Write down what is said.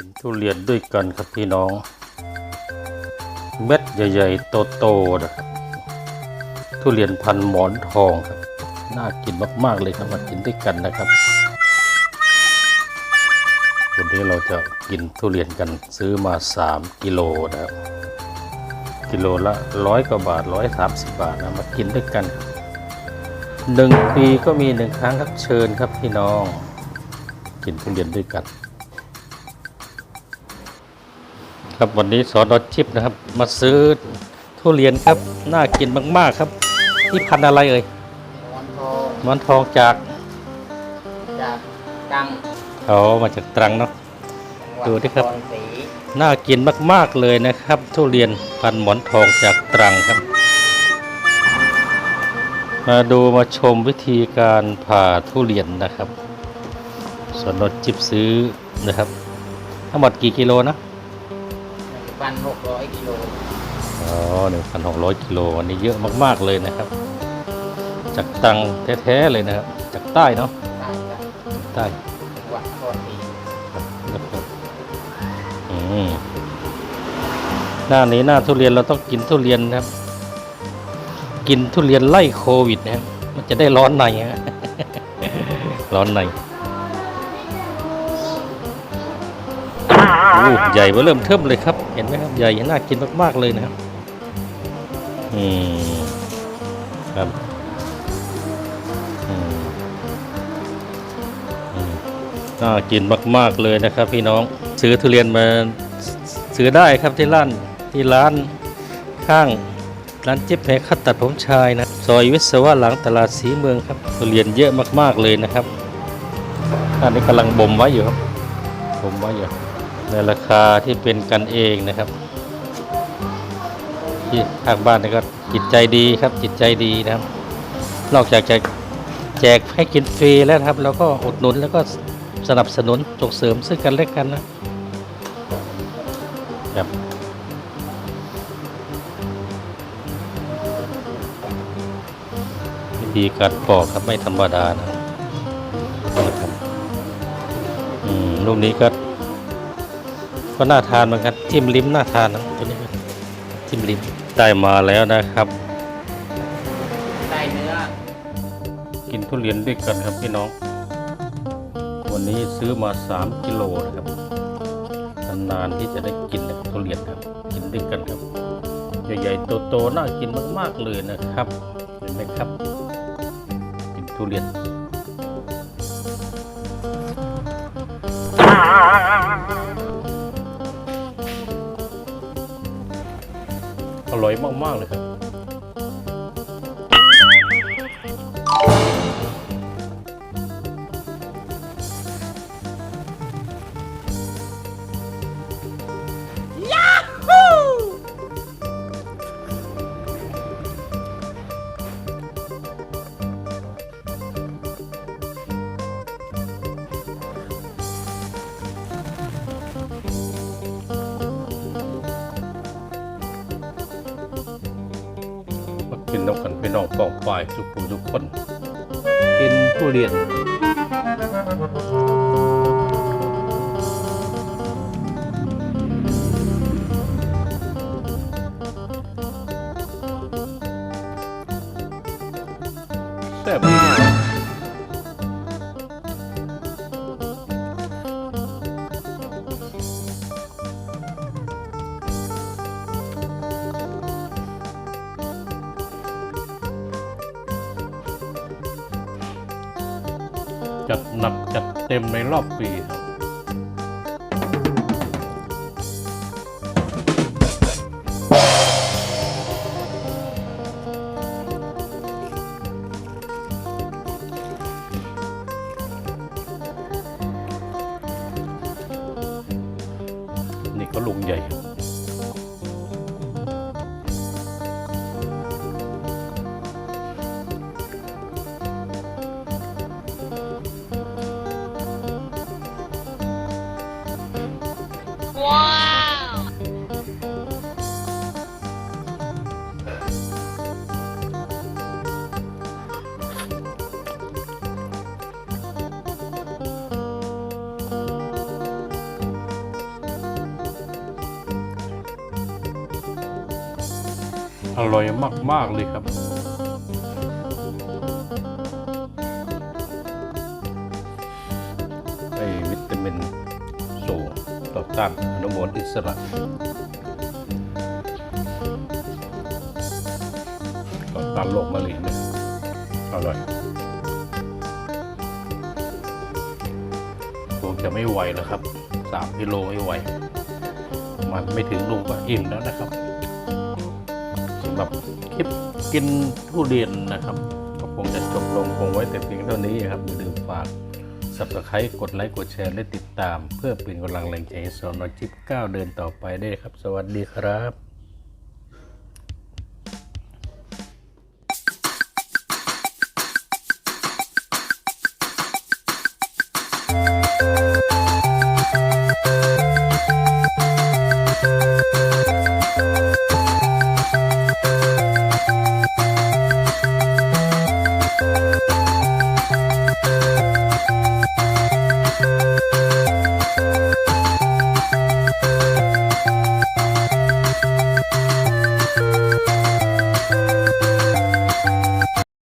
กินทุเรียนด้วยกันครับพี่น้อง เม็ดใหญ่ๆโตๆนะครับทุเรียนพันหมอนทองครับ น่ากินมากๆเลยครับมากินด้วยกันนะครับวันนี้เราจะกินทุเรียนกันซื้อมา 3 กิโลนะครับกิโลละร้อยกว่าบาทร้อยสามสิบบาทนะมากินด้วยกันหนึ่งปีก็มีหนึ่งครั้งครับเชิญครับพี่น้อง กินทุเรียนด้วยกัน ครับวันนี้สอนอชิปนะครับ มาซื้อทุเรียนครับ น่ากินมากๆครับนี่พันธุ์อะไรเอ่ยหมอนทองหมอนทองจากจากกังเขามาจากตรังเนาะจังหวัดดูดิครับนศรีน่ากินมากๆเลยนะครับ ทุเรียนพันธุ์หมอนทองจากตรังครับ มาดูมาชมวิธีการผ่าทุเรียนนะครับสวนนดจิบซื้อนะครับ ทั้งหมดกี่กิโลนะ พันหกร้อยกิโลอ๋อหนึ่งพันหกร้อยกิโลอันนี้เยอะมากๆเลยนะครับ จากตรังแท้ๆเลยนะครับ จากใต้เนาะได้จากใต้จังหวัดนครศรีนะครับอืมหน้านี้หน้าทุเรียนเราต้องกินทุเรียนนะครับ กินทุเรียนไล่โควิดนะครับมันจะได้ร้อนในฮะร้อนใน โอ้ใหญ่เบ้อเริ่มเทิมเลยครับ เห็นไหมครับ ใหญ่น่ากินมากๆเลยนะครับ อืม ครับอืมน่ากินมากๆเลยนะครับ พี่น้อง ซื้อทุเรียนมาซื้อได้ครับที่ร้านที่ร้านข้างร้านเจ๊แพคัดตัดผมชายนะซอยวิศวะหลังตลาดสีเมืองครับทุเรียนเยอะมากๆเลยนะครับอันนี้กำลังบ่มไว้อยู่ครับบ่มไว้อยู่ ในราคาที่เป็นกันเองนะครับที่ทางบ้านนี่ก็จิตใจดีครับจิตใจดีนะครับ นอกจากจะแจกให้กินฟรีแล้วครับแล้วก็อุดหนุนแล้วก็สนับสนุนส่งเสริมซึ่งกันและกันนะครับวิธีการปอกครับไม่ธรรมดานะครับลูกนี้ก็ ก็น่าทานเหมือนกันจิ้มลิ้มน่าทานนะตัวนี้ก็จิ้มลิ้มได้มาแล้วนะครับ ได้เนื้อ กินทุเรียนด้วยกันครับพี่น้อง วันนี้ซื้อมา 3 กิโลนะครับนานๆที่จะได้กินนะครับทุเรียนครับ กินด้วยกันครับ ใหญ่ๆโตๆน่ากินมากๆเลยนะครับเห็นไหมครับ กินทุเรียนอ ร่อยมากๆเลยครับ นน้ำกันพี่น้องปองปายทุกผู้ทุกคนกินทุเรียนแซ่บ จัดหนักจัดเต็มในรอบปีครับนี่ก็ลุงใหญ่ อร่อยมาก ๆ เลยครับให้วิตามินสูงต่อต้านอนุมูลอิสระต่อต้านโรคมะเร็งเนี่ยอร่อยคงจะไม่ไหวแล้วครับสามกิโลไม่ไหว มันไม่ถึงลูกก็อิ่มแล้วนะครับ หรับคลิปกินทุเรียนนะครับ ก็คงจะจบลงคงไว้แต่เพียงเท่านี้ครับอย่าลืมฝากสับสไครต์กดไลค์กดแชร์และติดตาม เพื่อเป็นกำลังแรงใจให้สอนอจิบก้าวเดินต่อไปได้ครับ สวัสดีครับ